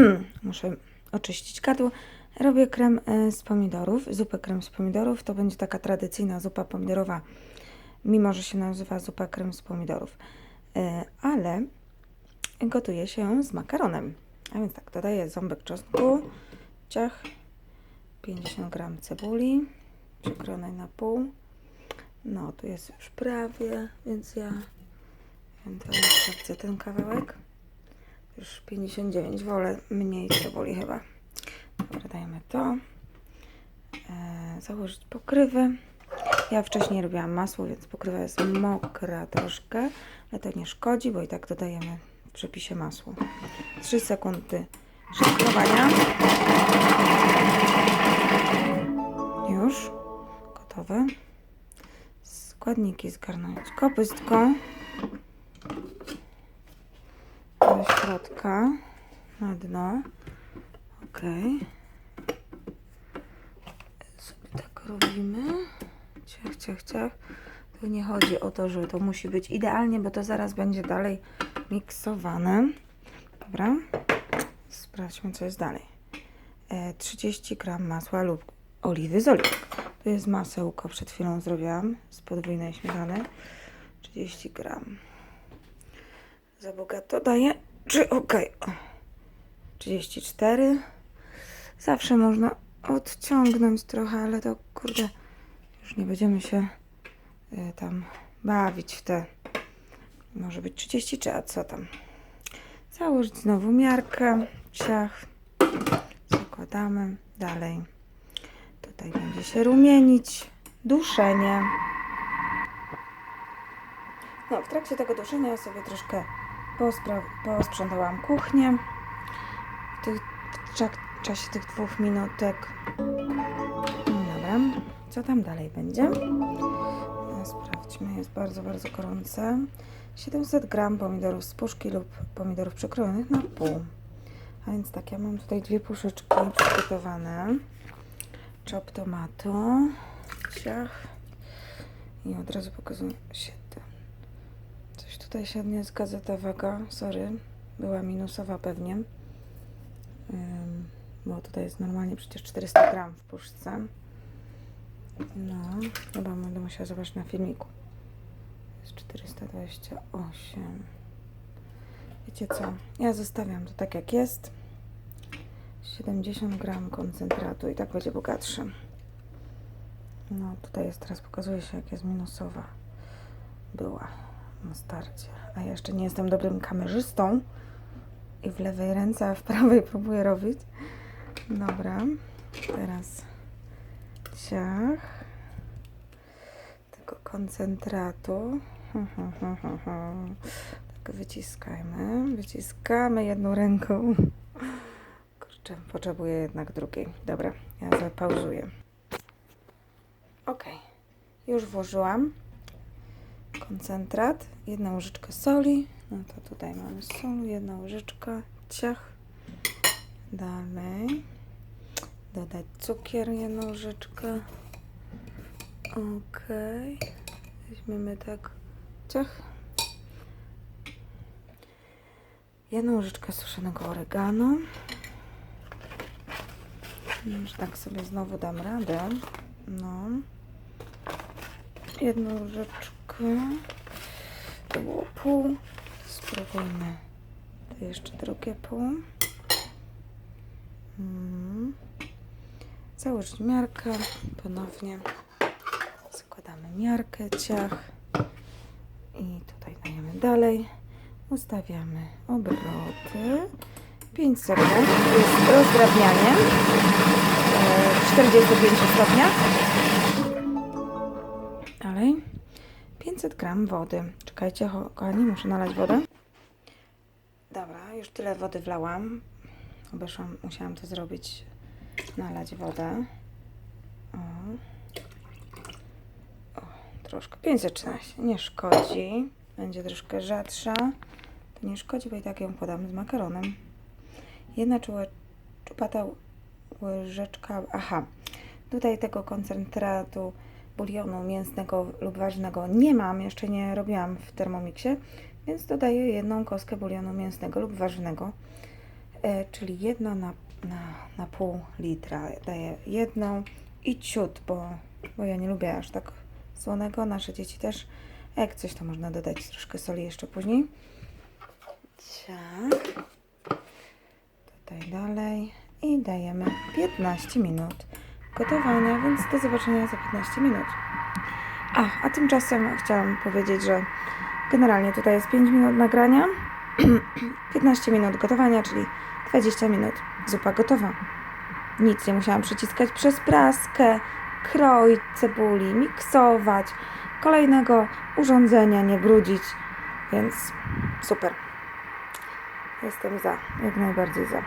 muszę oczyścić gardło. Robię krem e, z pomidorów, zupę krem z pomidorów. To będzie taka tradycyjna zupa pomidorowa, mimo że się nazywa zupa krem z pomidorów. E, Ale gotuje się ją z makaronem. A więc tak, dodaję ząbek czosnku, ciach, 50 gram cebuli, przekrojonej na pół. No, tu jest już prawie, więc ja ewentualnie sprawdzę ten kawałek. Już 59, wolę mniej cebuli chyba. Dobra, dajemy to. E, założyć pokrywę. Ja wcześniej robiłam masło, więc pokrywa jest mokra troszkę, ale to nie szkodzi, bo i tak dodajemy w przepisie masło. 3 sekundy szyklowania. Już gotowe. Składniki zgarnąć kopystką do środka na dno. Ok. Sobie tak robimy. Ciach, ciach, ciach. Tu nie chodzi o to, że to musi być idealnie, bo to zaraz będzie dalej miksowane. Dobra. Sprawdźmy, co jest dalej. E, 30 gram masła lub oliwy z oliwek. To jest masełko, przed chwilą zrobiłam z podwójnej śmietany. 30 gram. Za bogato daję. Czy ok? 34. Zawsze można odciągnąć trochę, ale to kurde, już nie będziemy się y, tam bawić w te. Może być 33, a co tam? Założyć znowu miarkę, ciach. Zakładamy dalej. Tutaj będzie się rumienić. Duszenie. No, w trakcie tego duszenia ja sobie troszkę posprzątałam kuchnię. W, tych, w cza- czasie tych dwóch minutek. Dobra, co tam dalej będzie? No, Sprawdźmy, jest bardzo, bardzo gorące. 700 gram pomidorów z puszki lub pomidorów przekrojonych na pół. A więc tak, ja mam tutaj dwie puszeczki przygotowane. Czop tomatu. Ciach. I od razu pokazuję 7. Coś tutaj się nie zgadza ta waga. Sorry. Była minusowa pewnie. Bo tutaj jest normalnie przecież 400 gram w puszce. No, chyba będę musiała zobaczyć na filmiku. Jest 428. Wiecie co? Ja zostawiam to tak jak jest. 70 gram koncentratu i tak będzie bogatszy. No tutaj jest teraz pokazuje się jak jest minusowa. Była na starcie. A ja jeszcze nie jestem dobrym kamerzystą i w lewej ręce, a w prawej próbuję robić. Dobra. Teraz ciach tego koncentratu. Tak wyciskajmy. Wyciskamy jedną ręką. Kurczę, potrzebuję jednak drugiej. Dobra, ja zapauzuję. Ok, już włożyłam koncentrat, jedną łyżeczkę soli. No to tutaj mamy sól, jedna łyżeczka, ciach. Dalej. Dodać cukier, jedną łyżeczkę. Ok. Weźmiemy tak, ciach. Jedną łyżeczkę suszonego oregano. Już tak sobie znowu dam radę. No. Jedną łyżeczkę. To było pół. Spróbujmy. To jeszcze drugie pół. Mm. Założyć miarkę. Ponownie zakładamy miarkę, ciach. I tutaj dajemy dalej. Ustawiamy obroty. 5 sekund. Jest rozdrabnianie. e, W 45 stopniach. Dalej. 500 gram wody. Czekajcie, kochani, muszę nalać wodę. Dobra, już tyle wody wlałam. Obeszłam, musiałam to zrobić. Nalać wodę. O. o troszkę. 513. Nie szkodzi. Będzie troszkę rzadsza. To nie szkodzi, bo i tak ją podam z makaronem. Jedna czuła, czupata łyżeczka. Aha. Tutaj tego koncentratu bulionu mięsnego lub ważnego nie mam, jeszcze nie robiłam w Thermomixie, więc dodaję jedną kostkę bulionu mięsnego lub warzywnego. e, czyli jedno na, na, na pół litra. Daję jedną i ciut, bo, bo ja nie lubię aż tak słonego. Nasze dzieci też. Jak coś, to można dodać troszkę soli jeszcze później. Tak. Tutaj dalej. I dajemy 15 minut gotowania, więc do zobaczenia za 15 minut. A, a tymczasem chciałam powiedzieć, że generalnie tutaj jest 5 minut nagrania, 15 minut gotowania, czyli 20 minut zupa gotowa. Nic nie musiałam przyciskać przez praskę, kroić cebuli, miksować, kolejnego urządzenia nie brudzić, więc super. Jestem za, jak najbardziej za.